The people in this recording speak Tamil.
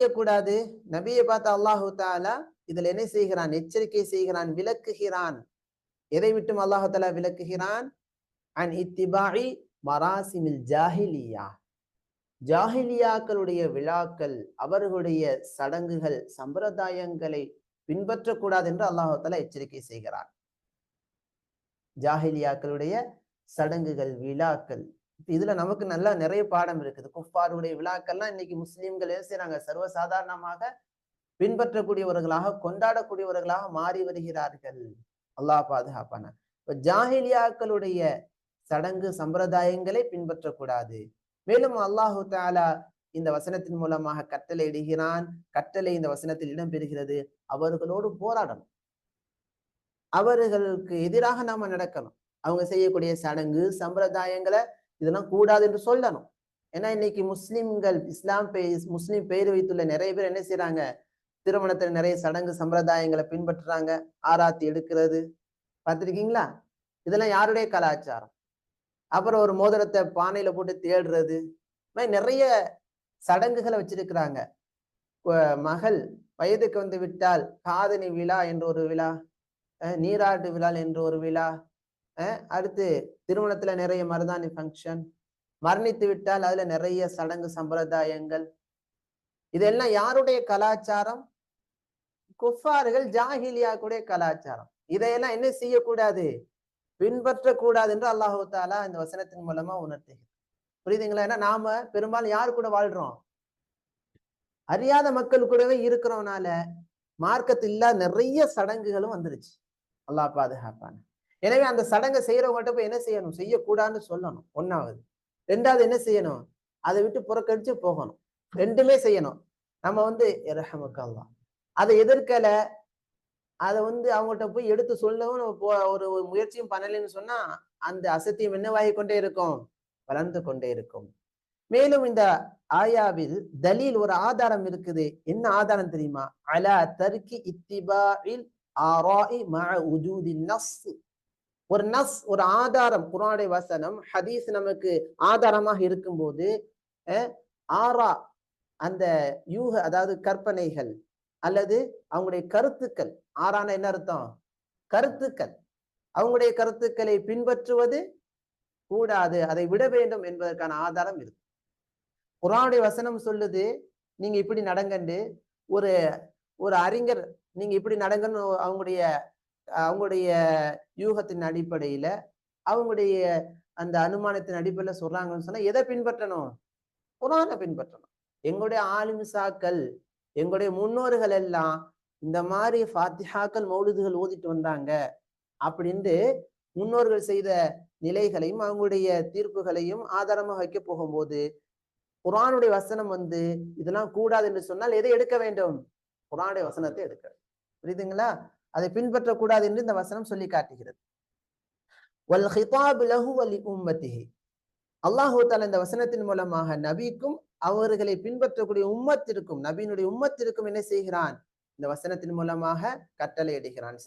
செய்யக்கூடாது. நபியை பார்த்து அல்லாஹு தாலா இதுல என்ன செய்கிறான்? எச்சரிக்கை செய்கிறான் விளக்குகிறான். எதை விட்டும் அல்லாஹு தாலா விளக்குகிறான்? அன் இத்திபாயி மராசிமில் ஜாஹிலியா. ஜாஹிலியாக்களுடைய விழாக்கள் அவர்களுடைய சடங்குகள் சம்பிரதாயங்களை பின்பற்றக்கூடாது என்று அல்லாஹு தாலா எச்சரிக்கை செய்கிறான். ஜாஹிலியாக்களுடைய சடங்குகள் விழாக்கள் இதுல நமக்கு நல்லா நிறைய பாடம் இருக்குது. குஃபாருடைய விழாக்கள்லாம் இன்னைக்கு முஸ்லீம்கள் என்ன செய்யறாங்க சர்வசாதாரணமாக பின்பற்றக்கூடியவர்களாக கொண்டாடக்கூடியவர்களாக மாறி வருகிறார்கள். அல்லாஹ் பாதுகாப்பான? இப்ப ஜாஹிலியாக்களுடைய சடங்கு சம்பிரதாயங்களை பின்பற்றக்கூடாது. மேலும் அல்லாஹு தாலா இந்த வசனத்தின் மூலமாக கட்டளை இடுகிறான். கட்டளை இந்த வசனத்தில் இடம்பெறுகிறது அவர்களோடு போராடணும். அவர்களுக்கு எதிராக நாம நடக்கணும். அவங்க செய்யக்கூடிய சடங்கு சம்பிரதாயங்களை இதெல்லாம் கூடாது என்று சொல்லணும். ஏன்னா இன்னைக்கு முஸ்லிம்கள் இஸ்லாம் பே முஸ்லீம் பெயர் வைத்துள்ள நிறைய பேர் என்ன செய்யறாங்க திருமணத்துல நிறைய சடங்கு சம்பிரதாயங்களை பின்பற்றுறாங்க. ஆராத்தி எடுக்கிறது. பார்த்திருக்கீங்களா? இதெல்லாம் யாருடைய கலாச்சாரம்? அப்புறம் ஒரு மோதிரத்தை பானையில போட்டு தேடுறது. நிறைய சடங்குகளை வச்சிருக்கிறாங்க. மகள் வயதுக்கு வந்து விட்டால் காதணி விழா என்ற ஒரு விழா நீராட்டு விழா என்ற ஒரு விழா அடுத்து திருமணத்துல நிறைய மருதாணி ஃபங்க்ஷன் மரணித்து விட்டால் அதுல நிறைய சடங்கு சம்பிரதாயங்கள். இதெல்லாம் யாருடைய கலாச்சாரம்? குஃபார்கள் ஜாகிலியாக்குடைய கலாச்சாரம். இதையெல்லாம் என்ன செய்யக்கூடாது? பின்பற்றக்கூடாது என்று அல்லாஹு தாலா இந்த வசனத்தின் மூலமா உணர்த்துகிறார். புரியுதுங்களா? ஏன்னா நாம பெரும்பாலும் யாரு கூட வாழ்றோம்? அறியாத மக்கள் கூடவே இருக்கிறோம்னால மார்க்கத்தில் இல்லாத நிறைய சடங்குகளும் வந்துருச்சு. அல்லாஹ் பாதுகாப்பான எனவே அந்த சடங்கை செய்யறவங்கள்ட்ட போய் என்ன செய்யணும்? செய்யக்கூடாதுன்னு சொல்லணும். ஒன்னாவது ரெண்டாவது என்ன செய்யணும்? அதை விட்டு புறக்கணிச்சு போகணும். ரெண்டுமே செய்யணும். நம்ம வந்து ரஹமுக்கல்லா அதை எதிர்க்கல. அதை வந்து அவங்கள்ட்ட போய் எடுத்து சொல்லவும் நம்ம போ ஒரு முயற்சியும் பண்ணலைன்னு சொன்னா அந்த அசத்தியம் என்னவாகி கொண்டே இருக்கும்? வளர்ந்து கொண்டே இருக்கும். மேலும் இந்த ஆயாவில் தலீல் ஒரு ஆதாரம் இருக்குது. என்ன ஆதாரம் தெரியுமா? அலா தர்கி இத்திபாயில் ஆராய் மஅ உஜூதி நஸ் ஒரு நஸ் ஒரு ஆதாரம் குரானுடைய வசனம் ஹதீஸ் நமக்கு ஆதாரமாக இருக்கும்போது ஆரா அந்த யூக அதாவது கற்பனைகள் அல்லது அவங்களுடைய கருத்துக்கள் ஆறான என்ன அர்த்தம்? கருத்துக்கள். அவங்களுடைய கருத்துக்களை பின்பற்றுவது கூடாது அதை விட வேண்டும் என்பதற்கான ஆதாரம் இருக்கு. குரானுடைய வசனம் சொல்லுது நீங்க இப்படி நடங்கண்டு. ஒரு ஒரு அறிஞர் நீங்க இப்படி நடங்கன்னு அவங்களுடைய அவங்களுடைய யூகத்தின் அடிப்படையில அவங்களுடைய அந்த அனுமானத்தின் அடிப்படையில சொல்றாங்கன்னு சொன்னா எதை பின்பற்றணும்? குரானை பின்பற்றணும். எங்களுடைய ஆலிமிசாக்கள் எங்களுடைய முன்னோர்கள் எல்லாம் இந்த மாதிரி ஃபாத்திஹாக்கள் மௌலிதுகள் ஓதிட்டு வந்தாங்க அப்படின்ட்டு முன்னோர்கள் செய்த நிலைகளையும் அவங்களுடைய தீர்ப்புகளையும் ஆதாரமாக வைக்க போகும்போது குரானுடைய வசனம் வந்து இதெல்லாம் கூடாது என்று சொன்னால் எதை எடுக்க வேண்டும்? குரானுடைய வசனத்தை எடுக்க புரியுதுங்களா? அதை பின்பற்றக்கூடாது என்று இந்த வசனம் சொல்லி காட்டுகிறது. அல்லாஹூ தால இந்த வசனத்தின் மூலமாக நபிக்கும் அவர்களை பின்பற்றக்கூடிய உம்மத்திற்கும் நபியினுடைய உம்மத்திற்கும் என்ன செய்கிறான்? இந்த வசனத்தின் மூலமாக கட்டளை இடுகிறான்